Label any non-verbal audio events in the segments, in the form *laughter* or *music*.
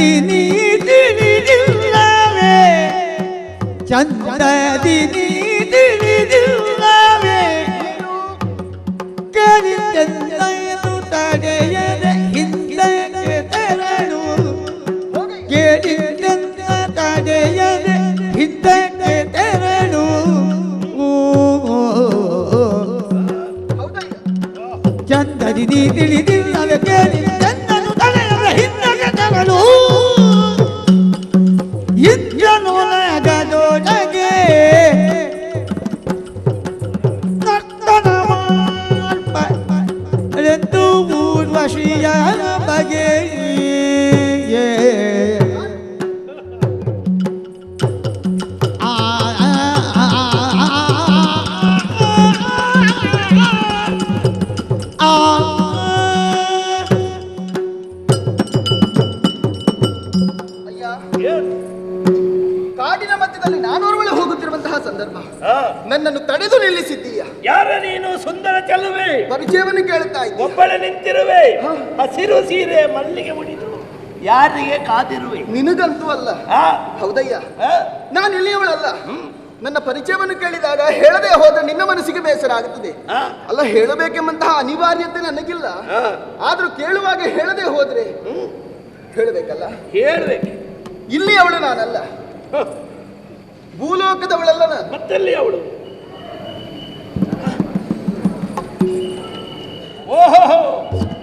ಚಂದದಿ ನೀ ತಿಳಿದಿಲ್ಲವೇ ಚಂದದಿ ನೀ ತಿಳಿದಿಲ್ಲವೇ ಕೇಳಿದ್ದೆಂದೆಂದು ತಡೆಯದೆ ಹಿಂದಕ್ಕೆ ತೆರಳು. ಕೇಳಿದ್ದೆಂದ ತಡೆಯದೆ ಹಿಂದಕ್ಕೆ ಚಂದದಿ ನೀ ಹಾ. ಹಸಿರು ಸೀರೆ ಮಲ್ಲಿಗೆ ಮುಡಿದು ಯಾರಿಗೆ ಕಾದಿರುವೆ? ನಿನಗಂತೂ ಅಲ್ಲ. ಹೌದಯ್ಯ. ನಾನು ಇಲ್ಲಿಯವಳಲ್ಲ. ನನ್ನ ಪರಿಚಯವನ್ನು ಕೇಳಿದಾಗ ಹೇಳದೆ ಹೋದ್ರೆ ನಿನ್ನ ಮನಸ್ಸಿಗೆ ಬೇಸರ ಆಗುತ್ತದೆ ಅಲ್ಲ ಹೇಳಬೇಕೆಂಬಂತಹ ಅನಿವಾರ್ಯತೆ ನನಗಿಲ್ಲ. ಆದ್ರೂ ಕೇಳುವಾಗ ಹೇಳದೆ ಹೋದ್ರೆ ಹೇಳಬೇಕಲ್ಲ? ಹೇಳಬೇಕು. ಇಲ್ಲಿ ಅವಳು ನಾನಲ್ಲ ಭೂಲೋಕದವಳಲ್ಲ ನಾನು. ಮತ್ತೆಲ್ಲಿ ಅವಳು? ಓಹೋ!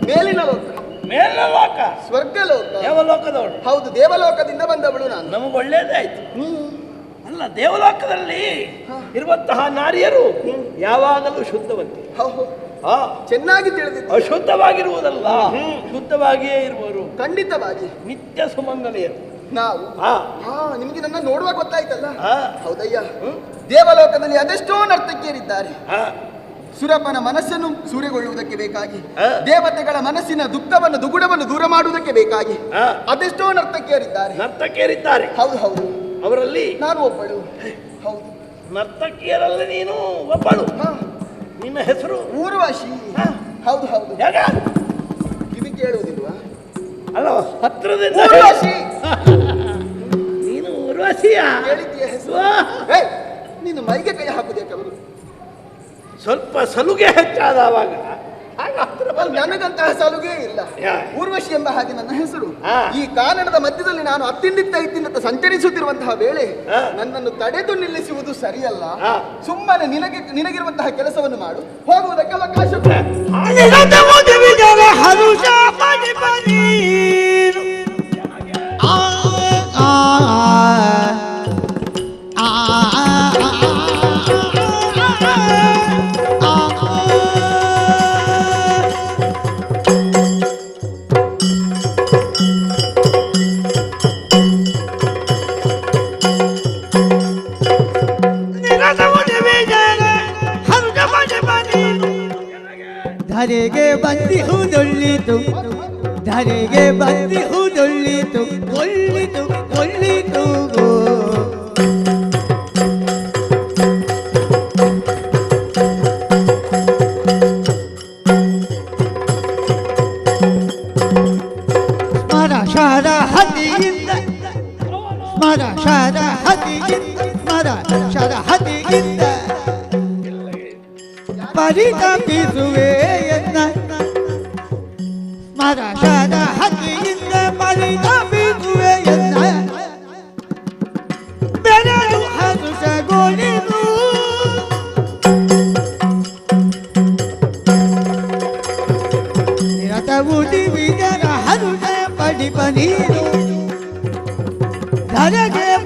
ಮೇಲಿನ ಲೋಕ ಮೇಲಿನ ಲೋಕ ಸ್ವರ್ಗ ಲೋಕ ದೇವಲೋಕದವಳು. ಹೌದು ದೇವಲೋಕದಿಂದ ಬಂದವಳು ನಾನು. ನಮಗೆ ಒಳ್ಳೇದೇ ಆಯ್ತು. ಹ್ಮ್. ಅಲ್ಲ ದೇವಲೋಕದಲ್ಲಿ ಇರುವಂತಹ ನಾರಿಯರು ಯಾವಾಗಲೂ ಶುದ್ಧವಂತೆ. ಚೆನ್ನಾಗಿ ತಿಳಿದಿದೆ ಅಶುದ್ಧವಾಗಿರುವುದಲ್ಲ ಶುದ್ಧವಾಗಿಯೇ ಇರುವರು. ಖಂಡಿತವಾಗಿ. ನಿತ್ಯ ಸುಮಂಗಲೆಯರು. ನಾವು. ನಿಮಗೆ ಹಾ ನಿಮ್ಗೆ ನನ್ನ ನೋಡುವಾಗ ಗೊತ್ತಾಯ್ತಲ್ಲ? ಹೌದಯ್ಯ. ದೇವಲೋಕದಲ್ಲಿ ಅದೆಷ್ಟೋ ನರ್ತಕಿಯರಿದ್ದಾರೆ. ಸುರಪನ ಮನಸ್ಸನ್ನು ಸೂರೆಗೊಳ್ಳುವುದಕ್ಕೆ ಬೇಕಾಗಿ. ದೇವತೆಗಳ ಮನಸ್ಸಿನ ದುಃಖವನ್ನು ದುಗುಡವನ್ನು ದೂರ ಮಾಡುವುದಕ್ಕೆ ಬೇಕಾಗಿ. ಅದೆಷ್ಟೋ ನರ್ತಕಿಯರಿದ್ದಾರೆ. ನರ್ತಕಿಯರಿದ್ದಾರೆ. ಹೌದು ಹೌದು. ಅವರಲ್ಲಿ ನಾನು ಒಬ್ಬಳು. ಹೌದು. ನರ್ತಕಿಯರಲ್ಲಿ ನೀನು ಒಬ್ಬಳು. ನಿನ್ನ ಹೆಸರು? ಊರ್ವಾಶಿ. ಹೌದು ಹೌದು. ಕಿವಿ ಕೇಳುವುದಿಲ್ವಾ? ಅಲ್ಲ ಹತ್ರದಿಂದ ಊರ್ವಾಶಿ. ನೀನು ಊರ್ವಶಿಯ? ಹೇಳಿದ್ದೀಯ ಹೆಸರು? ನೀನು ಮೈಗೆ ಕೈ ಹಾಕುವುದಕ್ಕೆ ಅವರು ಸ್ವಲ್ಪ ಸಲುಗೆ ಹೆಚ್ಚಾದವಾಗ ನನಗಂತಹ ಸಲುಗೆ ಇಲ್ಲ. ಊರ್ವಶಿ ಎಂಬ ಹಾಗೆ ನನ್ನ ಹೆಸರು. ಈ ಕಾನಡದ ಮಧ್ಯದಲ್ಲಿ ನಾನು ಅತ್ತಿಂದಿತ್ತ ಇತ್ತಿಂದಿತ್ತ ಸಂಚರಿಸುತ್ತಿರುವಂತಹ ವೇಳೆ ನನ್ನನ್ನು ತಡೆದು ನಿಲ್ಲಿಸುವುದು ಸರಿಯಲ್ಲ. ಸುಮ್ಮನೆ ನಿನಗೆ ನಿನಗಿರುವಂತಹ ಕೆಲಸವನ್ನು ಮಾಡು. ಹೋಗುವುದಕ್ಕೆ ಅವಕಾಶ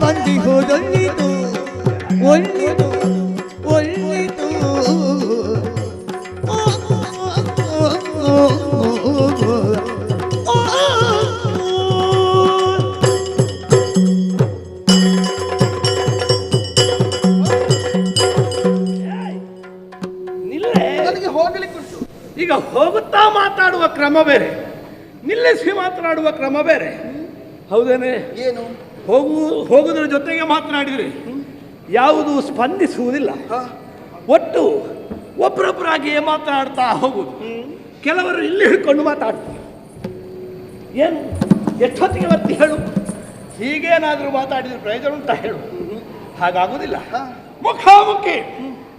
ಬಂದಿಹುದೊಳ್ಳಿತು ಒಳ್ಳಿತು ಒಳ್ಳಿತು ನಿಲ್ಲೇ. ನನಗೆ ಹೋಗಲಿಕ್ಕುಂಟು. ಈಗ ಹೋಗುತ್ತಾ ಮಾತಾಡುವ ಕ್ರಮ ಬೇರೆ ನಿಲ್ಲಿಸಿ ಮಾತನಾಡುವ ಕ್ರಮ ಬೇರೆ. ಹೌದೇನೆ? ಏನು? ಹೋಗು ಹೋಗುವುದರ ಜೊತೆಗೆ ಮಾತನಾಡಿದರೆ. ಯಾವುದು ಸ್ಪಂದಿಸುವುದಿಲ್ಲ. ಒಟ್ಟು ಒಬ್ಬರೊಬ್ಬರಾಗಿಯೇ ಮಾತನಾಡ್ತಾ ಹೋಗುದು ಕೆಲವರು ಇಲ್ಲಿ ಹಿಡ್ಕೊಂಡು ಮಾತಾಡ್ತಾರೆ. ಏನು? ಎಷ್ಟೊತ್ತಿಗೆ ಬರ್ತಿ ಹೇಳು? ಹೀಗೇನಾದರೂ ಮಾತಾಡಿದ್ರೆ ಪ್ರಯೋಜನ ಅಂತ ಹೇಳು. ಹಾಗಾಗುವುದಿಲ್ಲ. ಮುಖಾಮುಖಿ.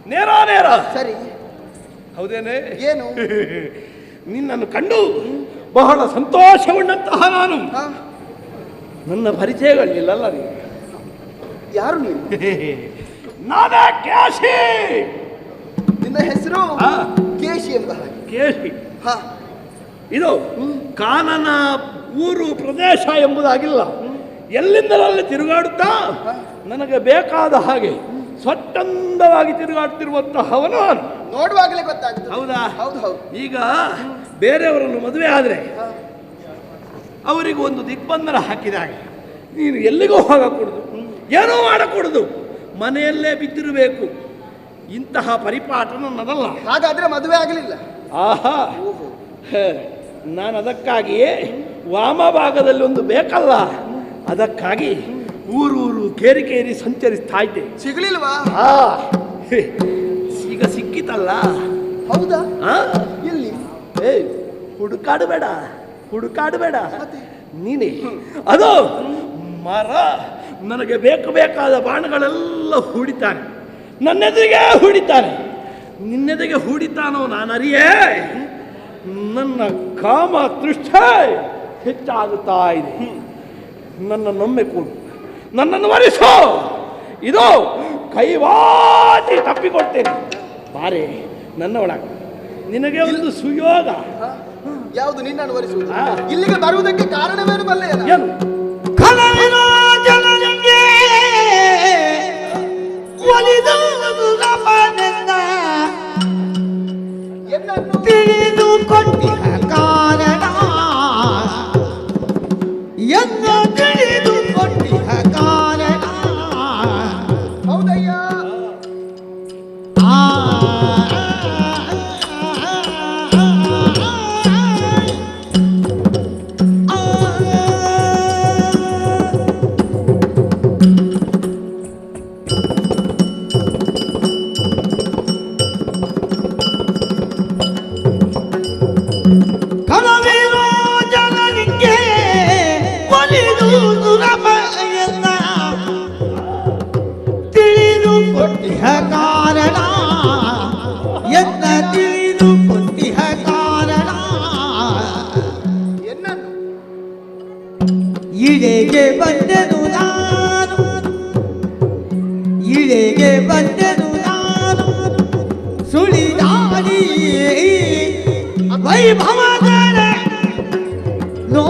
ನೇರ ನೇರ. ಸರಿ. ಹೌದೇನೆ? ಏನು? *laughs* ನಿನ್ನನ್ನು ಕಂಡು ಬಹಳ ಸಂತೋಷಗೊಂಡಂತಹ ನಾನು? ನನ್ನ ಪರಿಚಯಗಳಿಲ್ಲಲ್ಲ ನೀವು ಯಾರು ನೀವು *laughs* ನಾನೇ ಕೇಶಿ! ನಿನ್ನ ಹೆಸರು. ಕೇಶಿ ಎಂಬ ಹಾಗೆ. ಕೇಶಿ. ಹಾ. ಇದು ಕಾನನ ಊರು ಪ್ರದೇಶ ಎಂಬುದಾಗಿಲ್ಲ. ಎಲ್ಲಿಂದಲಲ್ಲಿ ತಿರುಗಾಡುತ್ತಾ? ನನಗೆ ಬೇಕಾದ ಹಾಗೆ ಸ್ವಚ್ಛಂದವಾಗಿ ತಿರುಗಾಡ್ತಿರುವಂತಹವನು ನೋಡುವಾಗಲೇ ಗೊತ್ತಾಗ್ತದೆ ಹೌದಾ? ಹೌದು ಹೌದು. ಈಗ ಬೇರೆಯವರನ್ನು ಮದುವೆ ಆದರೆ ಅವರಿಗೆ ಒಂದು ದಿಗ್ಬಂಧನ ಹಾಕಿದಾಗ ನೀನು ಎಲ್ಲಿಗೂ ಹೋಗಕೂಡದು ಏನೋ ಮಾಡಕೂಡದು ಮನೆಯಲ್ಲೇ ಬಿದ್ದಿರಬೇಕು. ಇಂತಹ ಪರಿಪಾಠನ ನನ್ನದಲ್ಲ ಹಾಗಾದ್ರೆ ಮದುವೆ ಆಗಲಿಲ್ಲ. ಆಹಾ. ಹೇ, ನಾನು ಅದಕ್ಕಾಗಿಯೇ ವಾಮಭಾಗದಲ್ಲಿ ಒಂದು ಬೇಕಲ್ಲ. ಅದಕ್ಕಾಗಿ ಊರೂರು ಕೇರಿ ಕೇರಿ ಸಂಚರಿಸ್ತಾ ಇದ್ದೆ. ಸಿಗಲಿಲ್ವಾ? ಆ. ಹೇ, ಈಗ ಸಿಕ್ಕಿತಲ್ಲ. ಹೌದಾ? ಎಲ್ಲಿ? ಏ ಹುಡುಕಾಡಬೇಡ ಹುಡುಕಾಡಬೇಡ ನೀನೆ. ಅದು ಮರ ನನಗೆ ಬೇಕು ಬೇಕಾದ ಬಾಣಗಳೆಲ್ಲ ಹೂಡಿತಾನೆ ನನ್ನೆದುರಿಗೆ ಹೂಡಿತಾನೆ ನಿನ್ನೆದುರಿಗೆ ಹೂಡಿತಾನೋ ನಾನು ಅರಿಯೇ ನನ್ನ ಕಾಮ ತೃಷ್ಠೆ ಹೆಚ್ಚಾಗುತ್ತಾ ಇದೆ. ನನ್ನನ್ನೊಮ್ಮೆ ಕೊಡು. ನನ್ನನ್ನು ವರಿಸು ಇದು ಕೈವಾಟಿ ತಪ್ಪಿಕೊಡ್ತೇನೆ. ಬಾರೆ ನನ್ನ ಒಳಗೆ ನಿನಗೆ ಒಂದು ಸುಯೋಗ? ಯಾವುದು ನಿನ್ನ ವರಿಸುವುದು ಇಲ್ಲಿಗೆ ಬರುವುದಕ್ಕೆ ಕಾರಣವೇನು ಬಲ್ಲೆ ಏನು? ತಿಳಿದು ಕೊಟ್ಟಿಹ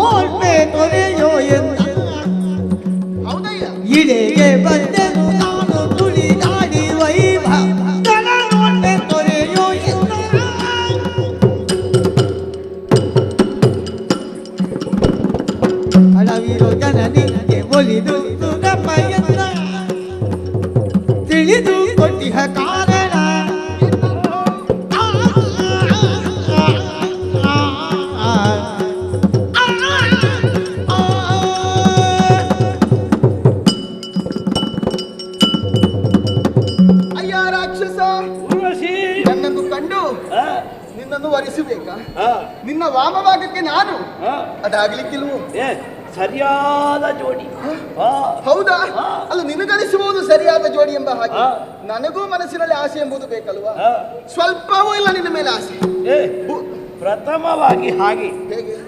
ನೋಡ್ಮೆ ತೊರೆಯೋ ಎಂದ. ನನ್ನನ್ನು ಕಂಡು ನಿನ್ನನ್ನು ವರಿಸಬೇಕಾ? ನಿನ್ನ ವಾಮಭಾಗಕ್ಕೆ ನಾನು. ಅದಾಗ್ಲಿಕ್ಕಿಲ್ವೋ ಸರಿಯಾದ ಜೋಡಿ. ಹೌದಾ. ಅಲ್ಲ ನಿನಗನಿಸುವುದು ಸರಿಯಾದ ಜೋಡಿ ಎಂಬ ಹಾಗೆ. ನನಗೂ ಮನಸ್ಸಿನಲ್ಲಿ ಆಸೆ ಎಂಬುದು ಬೇಕಲ್ವಾ. ಸ್ವಲ್ಪವೂ ಇಲ್ಲ ನಿನ್ನ ಮೇಲೆ ಆಸೆ. ಪ್ರಥಮವಾಗಿ ಹಾಗೆ. ಹೇಗೆ?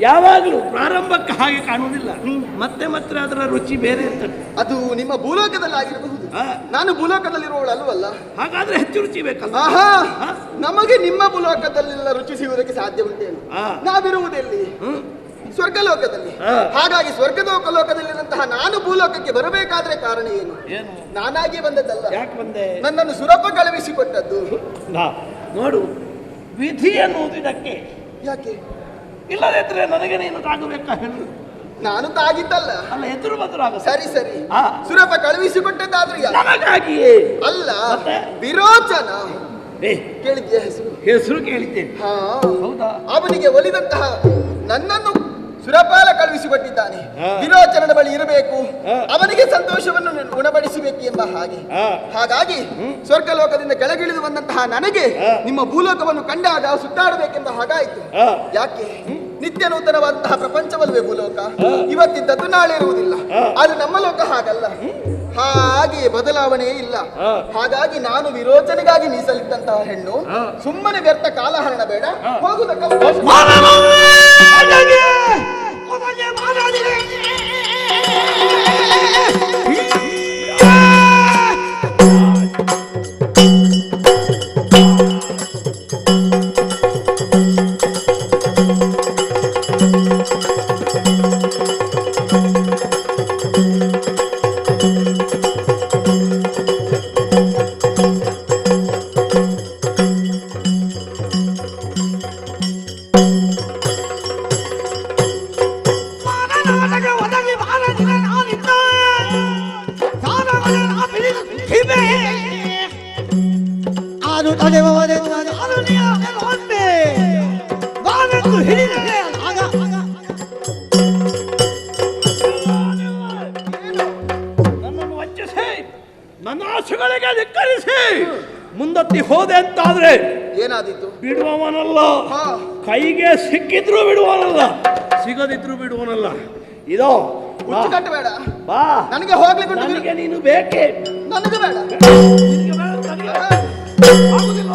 ಯಾವಾಗಲೂ ಪ್ರಾರಂಭಕ್ಕೆ ಹಾಗೆ ಕಾಣುವುದಿಲ್ಲ. ಮತ್ತೆ ಮತ್ತೆ ಅದರ ರುಚಿ ಬೇರೆ ಇರ್ತದೆ. ಅದು ನಿಮ್ಮ ಭೂಲೋಕದಲ್ಲಿ ಆಗಿರಬಹುದು. ನಾನು ಭೂಲೋಕದಲ್ಲಿರುವವಳು ಅಲ್ವಲ್ಲ ಹಾಗಾದ್ರೆ ಹೆಚ್ಚು ರುಚಿ ಬೇಕಲ್ಲ ನಮಗೆ ನಿಮ್ಮ ಭೂಲೋಕದಲ್ಲೆಲ್ಲ ರುಚಿ ಸಿಗುವುದಕ್ಕೆ ಸಾಧ್ಯ ಉಂಟೇನು. ನಾವಿರುವುದೆಲ್ಲಿ? ಸ್ವರ್ಗಲೋಕದಲ್ಲಿ. ಹಾಗಾಗಿ ಸ್ವರ್ಗಲೋಕ ಲೋಕದಲ್ಲಿರುವಂತಹ ನಾನು ಭೂಲೋಕಕ್ಕೆ ಬರಬೇಕಾದ್ರೆ ಕಾರಣ ಏನು? ಏನು? ನಾನಾಗಿ ಬಂದದ್ದಲ್ಲ. ಯಾಕೆ ಬಂದೆ? ನನ್ನನ್ನು ಸುರಪ ಕಳುಹಿಸಿಕೊಟ್ಟದ್ದು. ನೋಡು ವಿಧಿ ಅನ್ನುವುದು ಇದಕ್ಕೆ. ಯಾಕೆ? ಇಲ್ಲದಿದ್ರೆ ನನಗೆ ನೀನು ತಾಗಬೇಕಾ ಹೇಳು. ನಾನು ತಾಗಿದ್ದಲ್ಲ. ಅಲ್ಲ ಎದುರು ಬದುರಾಗ ಸರಿ ಸರಿ. ಆ. ಸುರಪ ಕಳುಹಿಸಿಕೊಟ್ಟದ್ದಾದ್ರೂ? ನನಗಾಗಿಯೇ ಅಲ್ಲ ಮತ್ತೆ? ವಿರೋಚನ. ಏ ಕೇಳಿದ್ಯಾ ಹೆಸರು? ಹೆಸರು ಕೇಳಿದ್ದೇನೆ ಹಾ. ಹೌದಾ? ಅವನಿಗೆ ಒಲಿದಂತಹ ನನ್ನನ್ನು ಸುರಪಾಲ ಕಳುಹಿಸಿಕೊಟ್ಟಿದ್ದಾನೆ. ಹಾ. ವಿರೋಚನದ ಬಳಿ ಇರಬೇಕು. ಹಾ. ಅವನಿಗೆ ಸಂತೋಷವನ್ನು ಗುಣಪಡಿಸಬೇಕು ಉಣಬಡಿಸಬೇಕು ಎಂಬ ಹಾಗೆ. ಹಾಗಾಗಿ ಹಾಗಾಗಿ ಸ್ವರ್ಗಲೋಕದಿಂದ ಕೆಳಗಿಳಿದು ಬಂದಂತಹ ನನಗೆ ಹಾ. ನಿಮ್ಮ ಭೂಲೋಕವನ್ನು ಕಂಡಾಗ ಸುತ್ತಾಡಬೇಕೆಂಬ ಹಾಗಾಯಿತು. ಯಾಕೆ? ನಿತ್ಯ ನೂತನವಾದಂತಹ ಪ್ರಪಂಚವಲ್ವೇ ಭೂಲೋಕ. ಇವತ್ತಿದ್ದದ್ದು ನಾಳೆ ಇರುವುದಿಲ್ಲ. ಆದ್ರೆ ನಮ್ಮ ಲೋಕ ಹಾಗಲ್ಲ. ಹಾಗೆ ಬದಲಾವಣೆ ಇಲ್ಲ. ಹಾಗಾಗಿ ನಾನು ವಿರೋಚನೆಗಾಗಿ ಮೀಸಲಿಟ್ಟಂತಹ ಹೆಣ್ಣು. ಸುಮ್ಮನೆ ವ್ಯರ್ಥ ಕಾಲಹರಣ ಬೇಡ. ಹಾ. ನನ್ನ ಆಸೆಗಳಿಗೆ ಧಿಕ್ಕರಿಸಿ ಮುಂದತ್ತಿ ಹೋದೆ ಅಂತಾದ್ರೆ ಏನಾದಿತ್ತು ಬಿಡುವವನಲ್ಲ. ಕೈಗೆ ಸಿಕ್ಕಿದ್ರು ಬಿಡುವನಲ್ಲ ಸಿಗದಿದ್ರು ಬಿಡುವನಲ್ಲ ಇದೋ ಬೇಡ. ಬಾ. ನನಗೆ ಹೋಗ್ಲಿಕ್ಕೆ ನನಗೆ ನೀನು ಬೇಕೇ? ನನಗೆ ಬೇಡ. ಆಗುದಿಲ್ಲ.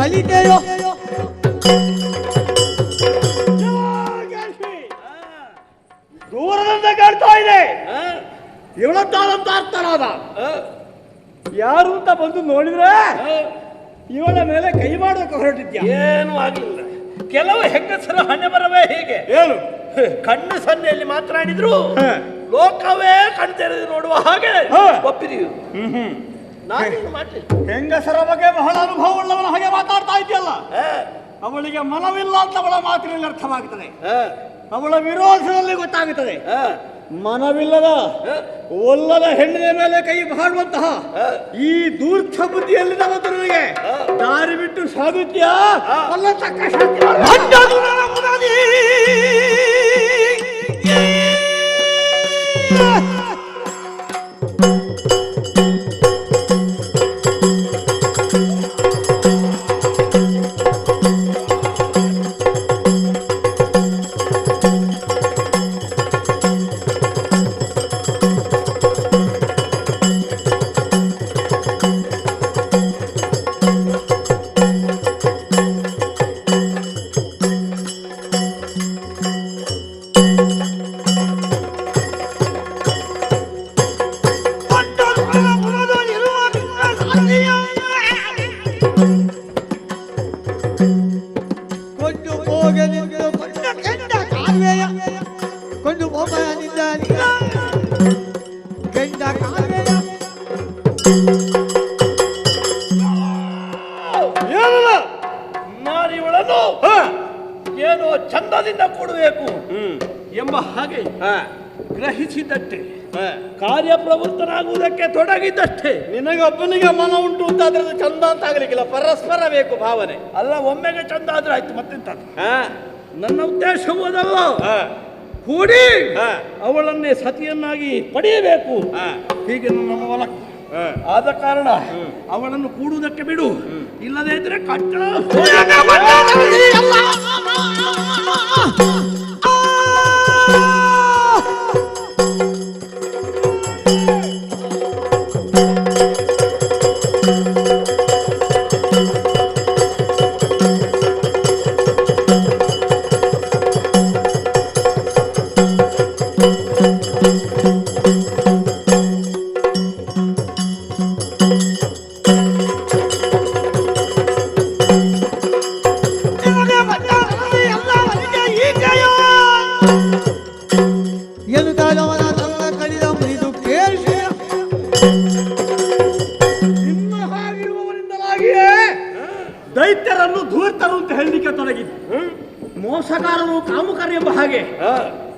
ಕಲಿತೆಯೋ? ದೂರದಿಂದ ಕೇಳ್ತಾ ಇದೆ. ಇವಳದ್ದಾದಂತ ಅರ್ಥನಾದ. ಯಾರು ಅಂತ ಬಂದು ನೋಡಿದ್ರೆ ಇವಳ ಮೇಲೆ ಕೈ ಮಾಡೋಕೆ ಹೊರಟಿದ್ಯಾ? ಏನು ಆಗಲಿಲ್ಲ. ಕೆಲವು ಹೆಂಗಸರ ಹಣೆ ಬರವೇ ಹೀಗೆ? ಏನು ಕಣ್ಣು ಸನ್ನೆಯಲ್ಲಿ ಮಾತನಾಡಿದ್ರು. ಲೋಕವೇ ಕಣ್ತೆರೆದು ನೋಡುವ ಹಾಗೆ. ಒಪ್ಪಿದೀವಿ ನಾನೇನು ಹೆಂಗಸರ ಬಗ್ಗೆ ಬಹಳ ಅನುಭವ ಉಳ್ಳವನ ಹಾಗೆ ಮಾತಾಡ್ತಾ ಇದೆಯಲ್ಲ ಅವಳಿಗೆ ಮನವಿಲ್ಲ ಅಂತ ಅವಳ ಮಾತಿನಲ್ಲಿ ಅರ್ಥವಾಗುತ್ತದೆ ಅವಳ ವಿರೋಧದಲ್ಲಿ ಗೊತ್ತಾಗುತ್ತದೆ. ಮನವಿಲ್ಲದ ಒಲ್ಲದ ಹೆಣ್ಣಿನ ಮೇಲೆ ಕೈ ಬಾಡುವಂತಹ ಈ ದೂರ್ಥ ಬುದ್ಧಿಯಲ್ಲಿ ನಿನಗೆ ದಾರಿ ಬಿಟ್ಟು ಸಾಗುತ್ಯಾ ಅಲ್ಲ ತಕ್ಕ ಶಾಂತಿ ಹಾಗೆ ಗ್ರಹಿಸಿದಷ್ಟೇ ಕಾರ್ಯಪ್ರವೃತ್ತನಾಗುವುದಕ್ಕೆ ತೊಡಗಿದ್ದಷ್ಟೇ. ನಿನಗೊಬ್ಬನಿಗೆ ಮನ ಉಂಟು ಅಂತ ಅದ್ರದ್ದು ಚಂದ ಅಂತ ಆಗ್ಲಿಕ್ಕಿಲ್ಲ. ಪರಸ್ಪರ ಬೇಕು ಭಾವನೆ. ಅಲ್ಲ ಒಮ್ಮೆಗೆ ಚಂದ ಆದ್ರೆ ಆಯ್ತು ಮತ್ತೆಂತ ಹಾ. ನನ್ನ ಉದ್ದೇಶವೂ ಅದಲ್ಲ. ಕೂಡಿ ಅವಳನ್ನೇ ಸತಿಯನ್ನಾಗಿ ಪಡೆಯಬೇಕು. ಹೀಗೆ ನನ್ನ ಆದ ಕಾರಣ ಅವಳನ್ನು ಕೂಡುವುದಕ್ಕೆ ಬಿಡು. ಇಲ್ಲದೇ ಇದ್ರೆ ಕಟ್ಟ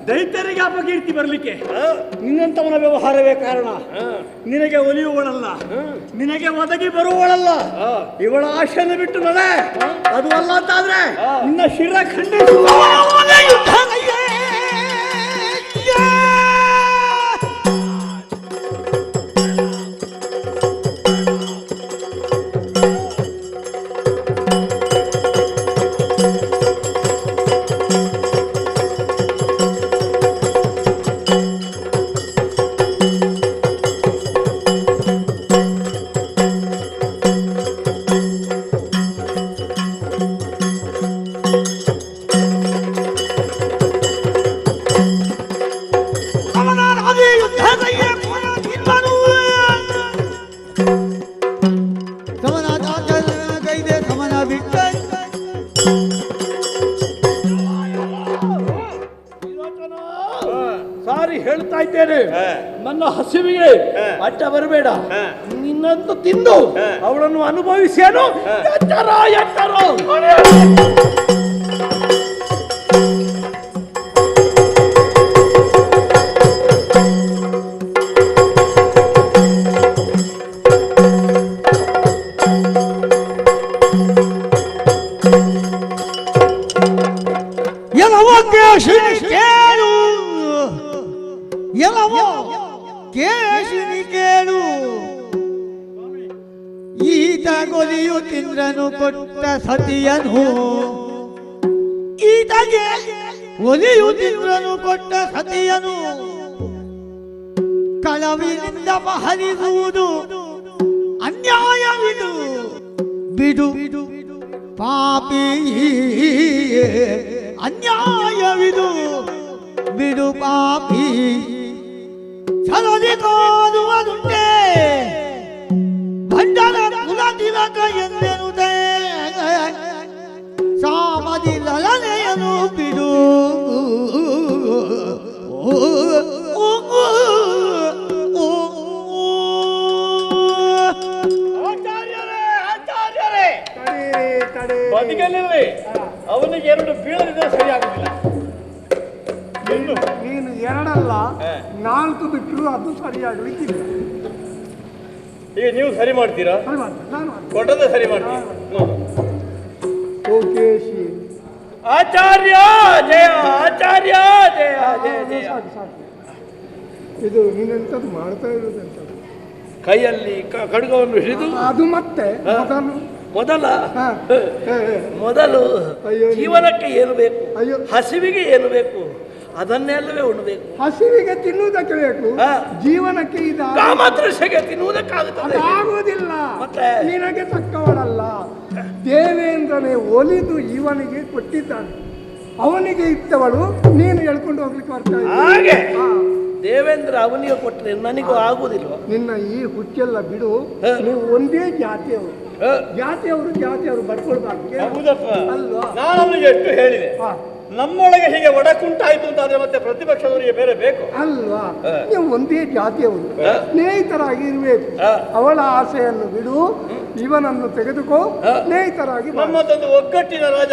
ದೈತ್ಯರಿಗೆ ಅಪಕೀರ್ತಿ ಬರಲಿಕ್ಕೆ. ನಿನ್ನಂತವನ ವ್ಯವಹಾರವೇ ಕಾರಣ. ನಿನಗೆ ಒಲಿಯುವಳಲ್ಲ. ನಿನಗೆ ಒದಗಿ ಬರುವಳಲ್ಲ. ಇವಳ ಆಶೆಯನ್ನು ಬಿಟ್ಟು ನಡೆ ಅದು ಅಲ್ಲ ಅಂತಾದ್ರೆ ನಿನ್ನ ಶಿರ ಖಂಡಿಸುವ ನನ್ನ ಅಟ್ಟ ಅಡ್ಡ ಬರಬೇಡ. ನಿನ್ನಂತ ತಿಂದು ಅವಳನ್ನು ಅನುಭವಿಸೇನು ಎಚ್ಚರ ಎಚ್ಚರ ಬಹರಿಸುವುದು ಅನ್ಯಾಯವಿದು. ಬಿಡು ಪಾಪಿ ಅನ್ಯಾಯವಿದು. ಬಿಡು ಪಾಪಿ. ಚಲೋದಿ ಕೋರುವುದುಂಟೆ ಬದಿಗೆಲ್ಲಿರ್ರಿ ಅವನಿಗೆ ಎರಡು ಬೀಳದಿದ್ರೆ ಸರಿಯಾಗುದಿಲ್ಲ. ಇನ್ನು ನೀನು ಎರಡಲ್ಲ ನಾಲ್ಕು ಬಿಟ್ಟರು ಅದು ಸರಿಯಾಗಲಿಕ್ಕಿಲ್ಲ. ಈಗ ನೀವು ಸರಿ ಮಾಡ್ತೀರಾ? ಸರಿ ನಾನು ಮಾಡ್ತೀನಿ. ಕೊಟ್ಟದ ಸರಿ ಮಾಡ್ತೀರಾ? ಆಚಾರ್ಯ ಜಯ ಆಚಾರ್ಯ ಜಯ ಜಯ ಜಯ. ಸಾಕು ಸಾಕು. ಇದು ನೀನೆಂಥದ್ದು ಮಾಡ್ತಾ ಇರೋದು ಕೈಯಲ್ಲಿ ಕಡುಗವನ್ನು ಖಡ್ಗವನ್ನು ಹಿಡಿದು ಅದು ಮತ್ತೆ ಮೊದಲು ಮೊದಲ ಜೀವನಕ್ಕೆ ಏನು ಬೇಕು? ಅಯ್ಯೋ. ಹಸಿವಿಗೆ ಏನು ಬೇಕು? ಅದನ್ನೆಲ್ಲವೇ ಉಣ್ಣಬೇಕು ಹಸಿವಿಗೆ ತಿನ್ನುವುದಕ್ಕೆ ಬೇಕು. ಜೀವನಕ್ಕೆ ಇದು ಕಾಮತೃಷೆಗೆ ತಿನ್ನುವುದಕ್ಕಾಗುತ್ತದೆ. ಆಗುವುದಿಲ್ಲ ಮತ್ತೆ? ನಿನಗೆ ತಕ್ಕವಳಲ್ಲ ದೇವೇಂದ್ರನೇ ಒಲಿದು ಇವನಿಗೆ ಕೊಟ್ಟಿದ್ದಾನೆ. ಅವನಿಗೆ ಇತ್ತವಳು ನೀನು ಎಳ್ಕೊಂಡು ಹೋಗ್ಲಿಕ್ಕೆ ಬರ್ತಾ ಹಾಗೆ? ದೇವೇಂದ್ರ ಅವನಿಗೆ ಕೊಟ್ಟರೆ ನನಗೂ ಆಗುವುದಿಲ್ಲ ನಿನ್ನ ಈ ಹುಚ್ಚೆಲ್ಲ ಬಿಡು. ನೀವು ಒಂದೇ ಜಾತಿಯವರು. ಹ? ಜಾತಿಯವರು ಜಾತಿಯವರು ಬರ್ಕೊಳ್ಬಾರ್ದು. ಹೌದಪ್ಪ. ಅಲ್ವಾ? ನಾನು ಎಷ್ಟು ಹೇಳಿದೆ. ನಮ್ಮೊಳಗೆ ಹೀಗೆ ಒಡಕುಂಟಾಯ್ತು ಅಂತಾದ್ರೆ ಮತ್ತೆ ಪ್ರತಿಪಕ್ಷದವರಿಗೆ ಬೇರೆ ಬೇಕು. ಅಲ್ವಾ? ನೀವು ಒಂದೇ ಜಾತಿಯವರು. ಸ್ನೇಹಿತರಾಗಿ ಇರಬೇಕು. ಅವಳ ಆಸೆಯನ್ನು ಬಿಡು. ಇವನನ್ನು ತೆಗೆದುಕೋ. ಸ್ನೇಹಿತರಾಗಿ. ನಮ್ಮದೊಂದು ಒಗ್ಗಟ್ಟಿನ ರಾಜ